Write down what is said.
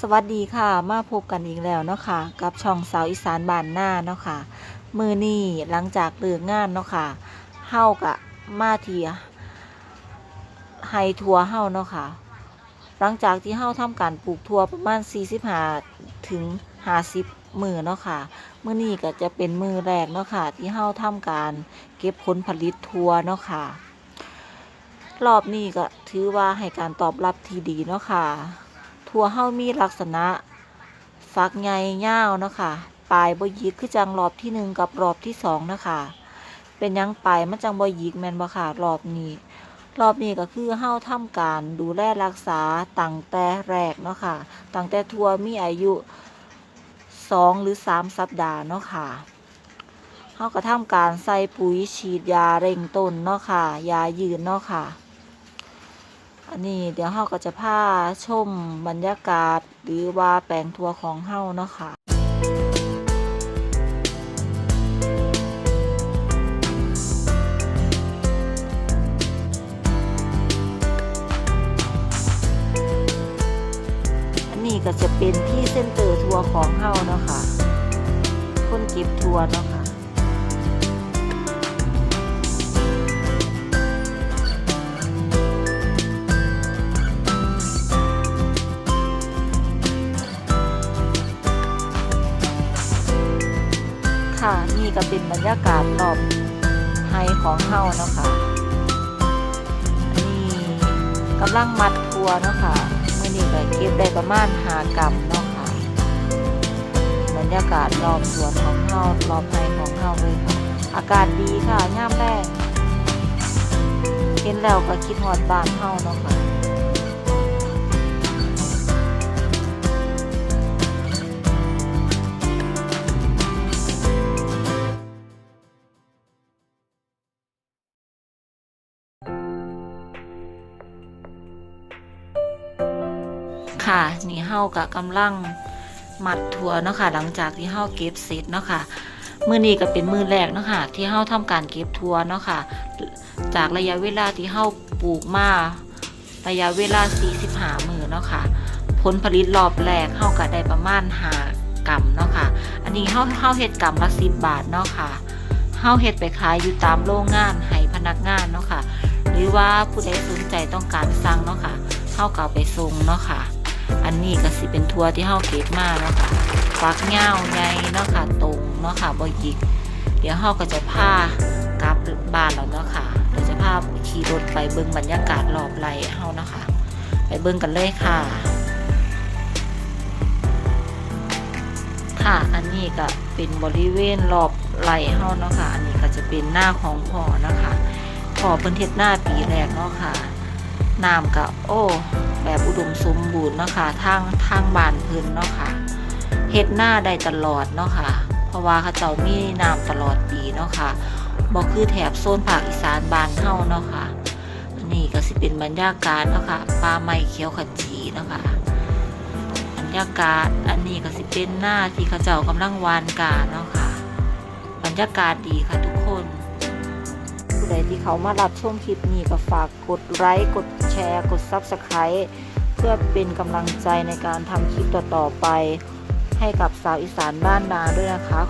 สวัสดีค่ะ มาพบกันอีกแล้วเนาะค่ะ กับช่องสาวอีสานบ้านหน้าเนาะค่ะ มือนี่หลังจากเลิกงานเนาะค่ะเฮากะมาเทียไฮทัวเฮาเนาะค่ะ หลังจากที่เฮาทำการปลูกทัวประมาณ 45 ถึง 50 มือเนาะค่ะ มือนี้ก็จะเป็นมือแรกเนาะค่ะ ที่เฮาทำการเก็บผลผลิตทัวเนาะค่ะ รอบนี้ก็ถือว่าให้การตอบรับที่ดีเนาะค่ะ ทั่วเฮามีลักษณะ ฝักใหญ่ยาวเนาะค่ะปลายบ่หยิกคือจังรอบที่หนึ่งกับรอบที่สองนะค่ะเป็นยังปลายมันจังบ่หยิกแมนบ่ค่ะรอบนี้ รอบนี้ก็คือเฮาทำการดูแลรักษาตั้งแต่แรกเนาะค่ะตั้งแต่ทั่วมีอายุสองหรือสามสัปดาห์เนาะค่ะเฮาก็ทำการใส่ปุ๋ยฉีดยาเร่งต้นเนาะค่ะ ยายืนเนาะค่ะ อันนี้เดี๋ยวเฮาก็จะพาชมบรรยากาศ หรือว่าแปลงทัวร์ของเฮาเนาะค่ะอันนี้ก็จะเป็นที่เส้นเตอร์ทัวร์ของเฮาเนาะค่ะ คนเก็บทัวร์เนาะ ค่ะ นี่ก็เป็นบรรยากาศรอบไฮของเฮาเนาะค่ะนนี้กำลังมัดทัวร์เนาะค่ะเมื่อนี้ก็เก็บได้ประมาณหากรัมเนาะค่ะบรรยากาศรอบสวนของเฮารอบไฮของเฮาเลยค่ะ อากาศดีค่ะย่ามแรกเห็นแล้วก็คิดฮอดบานเฮาเนาะค่ะ ค่ะ นี่เฮากับกำลังมัดถั่วเนาะค่ะ หลังจากที่เฮาเก็บเสร็จเนาะค่ะมือนี้ก็เป็นมือแรกเนาะค่ะ ที่เฮาทำการเก็บถั่วเนาะค่ะ จากระยะเวลาที่เฮาปลูกมาระยะเวลา 45 มือเนาะค่ะ ผลผลิตรอบแรกเฮาก็ได้ประมาณ5กรัมเนาะค่ะ อันนี้เฮาเฮาเฮ็ดกรัมละ10 บาทเนาะค่ะเฮาเฮ็ดไปขายอยู่ตามโรงงานให้พนักงานเนาะค่ะ หรือว่าผู้ใดสนใจต้องการสั่งเนาะค่ะเฮาก็เอาไปส่งเนาะค่ะ อันนี้ก็สิเป็นทัวร์ที่เฮาเก็บมาเนาะค่ะฟักเงาวใหญ่เนาะค่ะตรงเนาะค่ะบ่หยิก เดี๋ยวเฮาก็จะพากลับบ้านแล้วเนาะค่ะเดี๋ยวจะพาขี่รถไปเบิ่งบรรยากาศรอบไร่เฮาเนาะค่ะไปเบิ่งกันเลยค่ะ ค่ะอันนี้ก็เป็นบริเวณรอบไร่เฮาเนาะค่ะ อันนี้ก็จะเป็นหน้าของพ่อนะคะพ่อเพิ่นเฮ็ดหน้าปีแรกเนาะค่ะน้ำก็โอ้ ดมสมบูรณ์เนาะค่ะทางทางบานพิ่นเนาะค่ะเฮ็ดหน้าได้ตลอดเนาะค่ะ เพราะว่าเขาเจ้ามีน้ำตลอดปีเนาะค่ะบ่คือแถบโซนภาคอีสานบานเฮาเนาะค่ะนนี้ก็สิเป็นบรรยากาศเนาะค่ะป่าไม้เขียวขจีเนาะค่ะบรรยากาศอันนี้ก็สิเป็นหน้าที่เขาเจ้ากำลังวานกาเนาะค่ะ บรรยากาศดีค่ะทุกคนผู้ใดที่เขามารับชมคลิปนี้ก็ฝากกดไลค์กดแชร์ กด Subscribe พื่อเป็นกำลังใจในการทำคลิปต่อๆไป ให้กับสาวอีสานบ้านนาด้วยนะคะ